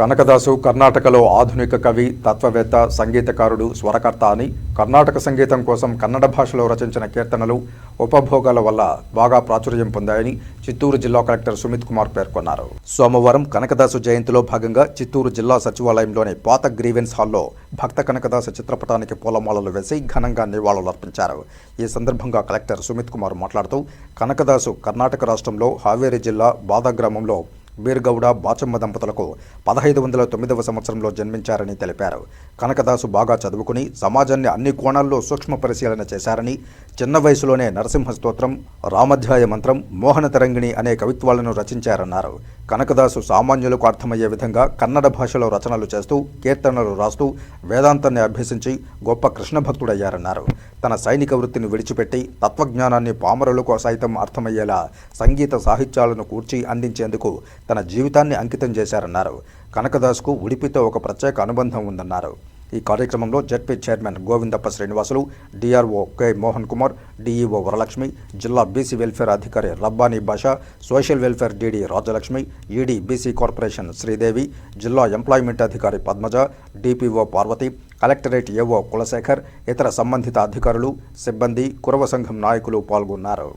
కనకదాసు కర్ణాటకలో ఆధునిక కవి తత్వవేత్త సంగీతకారుడు స్వరకర్త అని కర్ణాటక సంగీతం కోసం కన్నడ భాషలో రచించిన కీర్తనలు ఉపభోగాల వల్ల బాగా ప్రాచుర్యం పొందాయని చిత్తూరు జిల్లా కలెక్టర్ సుమిత్ కుమార్ పేర్కొన్నారు. సోమవారం కనకదాసు జయంతిలో భాగంగా చిత్తూరు జిల్లా సచివాలయంలోని పాత గ్రీవెన్స్ హాల్లో భక్త కనకదాసు చిత్రపటానికి పూలమాలలు వేసి ఘనంగా నివాళులర్పించారు. ఈ సందర్భంగా కలెక్టర్ సుమిత్ కుమార్ మాట్లాడుతూ కనకదాసు కర్ణాటక రాష్ట్రంలో హావేరి జిల్లా బాదా గ్రామంలో బీర్గౌడ బాచమ్మ దంపతులకు పదహైదు వందల తొమ్మిదవ సంవత్సరంలో జన్మించారని తెలిపారు. కనకదాసు బాగా చదువుకుని సమాజాన్ని అన్ని కోణాల్లో సూక్ష్మ పరిశీలన చేశారని చిన్న వయసులోనే నరసింహ స్తోత్రం రామధ్యాయ మంత్రం మోహన తరంగిణి అనే కవిత్వాలను రచించారన్నారు. కనకదాసు సామాన్యులకు అర్థమయ్యే విధంగా కన్నడ భాషలో రచనలు చేస్తూ కీర్తనలు రాస్తూ వేదాంతాన్ని అభ్యసించి గొప్ప కృష్ణ భక్తుడయ్యారన్నారు. తన సైనిక వృత్తిని విడిచిపెట్టి తత్వజ్ఞానాన్ని పామరులకు సైతం అర్థమయ్యేలా సంగీత సాహిత్యాలను కూర్చి అందించేందుకు తన జీవితాన్ని అంకితం చేశారన్నారు. కనకదాస్కు ఉడిపితో ఒక ప్రత్యేక అనుబంధం ఉందన్నారు. ఈ కార్యక్రమంలో ZP chairman Govindappa Srinivasulu DRO K Mohan Kumar DEO Varalakshmi జిల్లా బీసీ వెల్ఫేర్ అధికారి Rabbani Basha social welfare DD Rajalakshmi ED BC corporation Sridevi జిల్లా ఎంప్లాయ్మెంట్ అధికారి Padmaja DPO Parvathi collectorate AO Kulasekhar ఇతర సంబంధిత అధికారులు సిబ్బంది కురవ సంఘం నాయకులు పాల్గొన్నారు.